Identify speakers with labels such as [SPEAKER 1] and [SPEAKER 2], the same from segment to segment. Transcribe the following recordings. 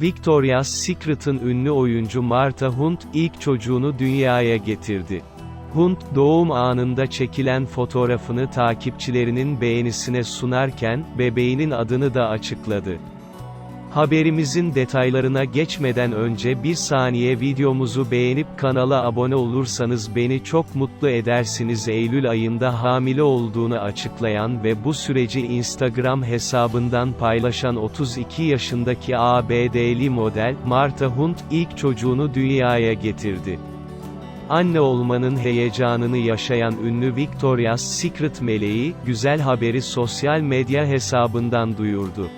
[SPEAKER 1] Victoria's Secret'ın ünlü oyuncu Martha Hunt, ilk çocuğunu dünyaya getirdi. Hunt, doğum anında çekilen fotoğrafını takipçilerinin beğenisine sunarken, bebeğinin adını da açıkladı. Haberimizin detaylarına geçmeden önce bir saniye videomuzu beğenip kanala abone olursanız beni çok mutlu edersiniz. Eylül ayında hamile olduğunu açıklayan ve bu süreci Instagram hesabından paylaşan 32 yaşındaki ABD'li model, Martha Hunt, ilk çocuğunu dünyaya getirdi. Anne olmanın heyecanını yaşayan ünlü Victoria's Secret meleği, güzel haberi sosyal medya hesabından duyurdu.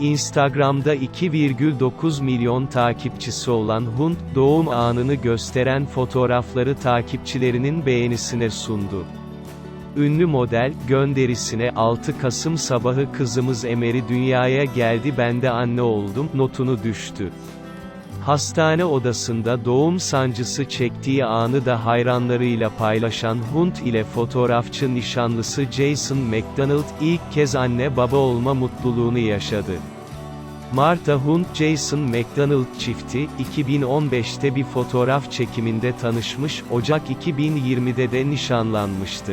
[SPEAKER 1] Instagram'da 2,9 milyon takipçisi olan Hunt, doğum anını gösteren fotoğrafları takipçilerinin beğenisine sundu. Ünlü model, gönderisine 6 Kasım sabahı kızımız Emer'i dünyaya geldi ben de anne oldum, notunu düştü. Hastane odasında doğum sancısı çektiği anı da hayranlarıyla paylaşan Hunt ile fotoğrafçı nişanlısı Jason McDonald, ilk kez anne baba olma mutluluğunu yaşadı. Martha Hunt Jason McDonald çifti, 2015'te bir fotoğraf çekiminde tanışmış, Ocak 2020'de de nişanlanmıştı.